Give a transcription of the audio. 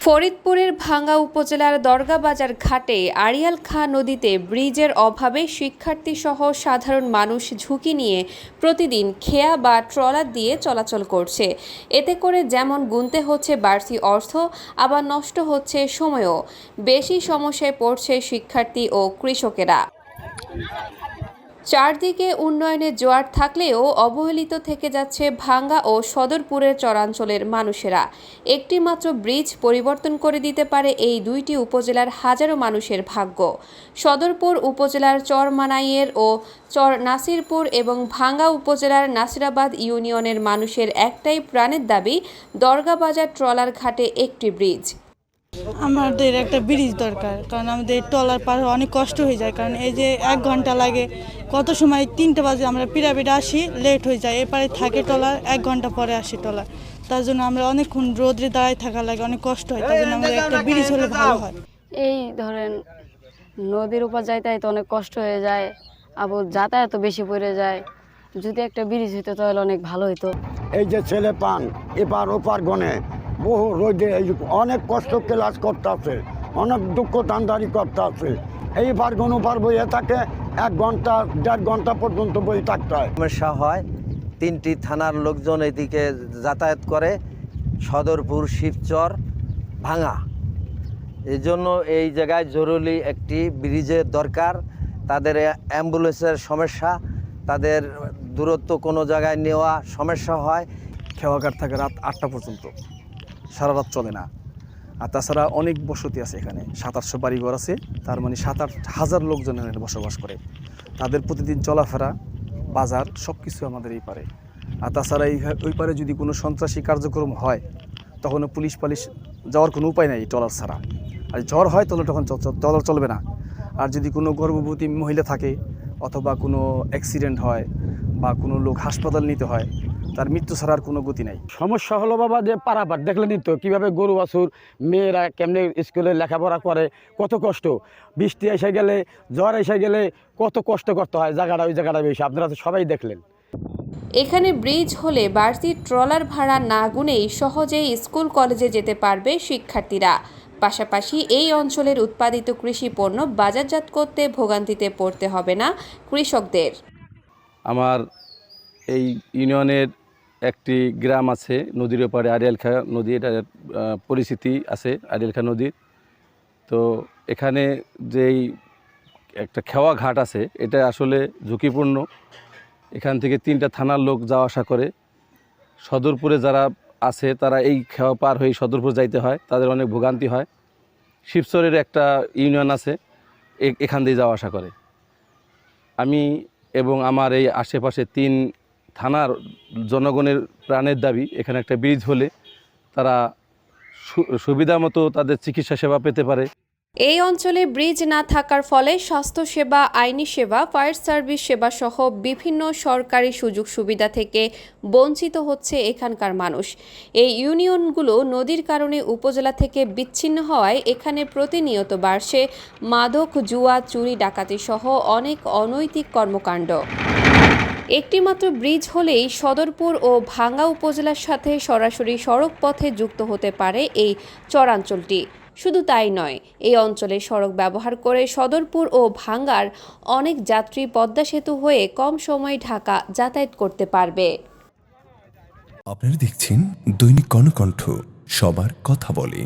ফরিদপুরের ভাঙ্গা উপজেলার দরগাবাজার ঘাটে আড়িয়াল খাঁ নদীতে ব্রিজের অভাবে শিক্ষার্থীসহ সাধারণ মানুষ ঝুঁকি নিয়ে প্রতিদিন খেয়া বা ট্রলার দিয়ে চলাচল করছে। এতে করে যেমন গুনতে হচ্ছে বাড়তি অর্থ, আবার নষ্ট হচ্ছে সময়ও। বেশি সমস্যায় পড়ছে শিক্ষার্থী ও কৃষকেরা। চারদিকে উন্নয়নের জোয়ার থাকলেও অবহেলিত থেকে যাচ্ছে ভাঙ্গা ও সদরপুরের চরাঞ্চলের মানুষেরা। একটি মাত্র ব্রিজ পরিবর্তন করে দিতে পারে এই দুইটি উপজেলার হাজারো মানুষের ভাগ্য। সদরপুর উপজেলার চর মানাইয়ের ও চর নাসিরপুর এবং ভাঙ্গা উপজেলার নাসিরাবাদ ইউনিয়নের মানুষের একটাই প্রাণের দাবি, দরগাবাজার ট্রলার ঘাটে একটি ব্রিজ। আমাদের একটা ব্রিজ দরকার কারণ আমাদের টলার পার অনেক কষ্ট হয়ে যায় কারণ এই যে এক ঘণ্টা লাগে কত সময় তিনটে বাজে আমরা পিরাপিডে আসি লেট হয়ে যায় এপারে থাকে টলার এক ঘণ্টা পরে আসি টলার তার জন্য আমরা অনেকক্ষণ রোদ্রে দাঁড়ায় থাকা লাগে অনেক কষ্ট হয় তার জন্য আমাদের একটা ব্রিজ হলে ভালো হয়। এই ধরেন নদীর উপর যাইতে তো অনেক কষ্ট হয়ে যায় আবার যাতায়াতও বেশি পড়ে যায় যদি একটা ব্রিজ হইতো তাহলে অনেক ভালো হতো এই যে ছেলে পান এপার ওপার গনে বহু রোদে এই অনেক কষ্ট ক্লাস করতে আছে অনেক দুঃখ টান্দারি করতে আছে এইবার গণ পার বইয়ে থাকে এক ঘণ্টা দেড় ঘণ্টা পর্যন্ত বই থাকতে হয়। সমস্যা হয় তিনটি থানার লোকজন এদিকে যাতায়াত করে সদরপুর শিবচর ভাঙা। এই জন্য এই জায়গায় জরুরি একটি ব্রিজের দরকার। তাদের অ্যাম্বুলেন্সের সমস্যা তাদের দূরত্ব কোনো জায়গায় নেওয়া সমস্যা হয়। খেওয়াঘাট থাকে রাত আটটা পর্যন্ত। সারা রাত চলে না। আর তাছাড়া অনেক বসতি আছে এখানে। সাত আটশো বাড়িঘর আছে। তার মানে সাত আট হাজার লোকজন এখানে বসবাস করে। তাদের প্রতিদিন চলাফেরা, বাজার সব কিছু আমাদের এই পারে। আর তাছাড়া এই ওই পারে যদি কোনো সন্ত্রাসী কার্যক্রম হয় তখন পুলিশ পালিশ যাওয়ার কোনো উপায় নাই ট্রলার ছাড়া। আর ঝড় হয় তাহলে তখন ট্রলার চলবে না। আর যদি কোনো গর্ভবতী মহিলা থাকে, অথবা কোনো অ্যাক্সিডেন্ট হয়, বা কোনো লোক হাসপাতাল নিতে হয় তার মৃত্যু ছাড়ার কোনো গতি নাই। সমস্যা হলো বাবা যে পারাপার দেখলেনই তো কীভাবে গরু বাছুর মেয়েরা কেমনে স্কুলে লেখাপড়া করে কত কষ্ট। বৃষ্টি এসে গেলে জ্বর এসে গেলে কত কষ্ট করতে হয় জায়গাটা ওই জায়গাটা বেশি আপনারা তো সবাই দেখলেন। এখানে ব্রিজ হলে বাড়তি ট্রলার ভাড়া না গুনেই সহজেই স্কুল কলেজে যেতে পারবে শিক্ষার্থীরা। পাশাপাশি এই অঞ্চলের উৎপাদিত কৃষি পণ্য বাজারজাত করতে ভোগান্তিতে পড়তে হবে না কৃষকদের। আমার এই ইউনিয়নের একটি গ্রাম আছে, নদীর ওপারে আরিয়ালখা নদী, এটা পরিচিতি আছে আরিয়ালখা নদীর তো এখানে যেই একটা খেওয়া ঘাট আছে, এটা আসলে ঝুঁকিপূর্ণ। এখান থেকে তিনটা থানার লোক যাওয়া আসা করে। সদরপুরে যারা আছে, তারা এই খেওয়া পার হয়ে সদরপুর যাইতে হয়, তাদের অনেক ভোগান্তি হয়। শিবচরের একটা ইউনিয়ন আছে এখান দিয়ে যাওয়া আসা করে। আমি এবং আমার এই আশেপাশে তিন থানার জনগণের প্রাণের দাবি, এখানে একটা ব্রিজ হলে তারা সুবিধা মতো তাদের চিকিৎসা সেবা পেতে পারে। এই অঞ্চলে ব্রিজ না থাকার ফলে স্বাস্থ্যসেবা আইনি সেবা, ফায়ার সার্ভিস সেবা সহ বিভিন্ন সরকারি সুযোগ সুবিধা থেকে বঞ্চিত হচ্ছে এখানকার মানুষ। এই ইউনিয়নগুলো নদীর কারণে উপজেলা থেকে বিচ্ছিন্ন হওয়ায় এখানে প্রতিনিয়ত বাড়ছে মাদক, জুয়া, চুরি ডাকাতি সহ অনেক অনৈতিক কর্মকাণ্ড। একটিমাত্র ব্রিজ হলেই সদরপুর ও ভাঙ্গা উপজেলার সাথে সরাসরি সড়ক পথে যুক্ত হতে পারে এই চরাঞ্চলটি। শুধু তাই নয়, এই অঞ্চলে সড়ক ব্যবহার করে সদরপুর ও ভাঙ্গার অনেক যাত্রী পদ্মা সেতু হয়ে কম সময়ে ঢাকা যাতায়াত করতে পারবে। আপনারা দেখছেন দৈনিক কর্ণকণ্ঠ, সবার কথা বলে।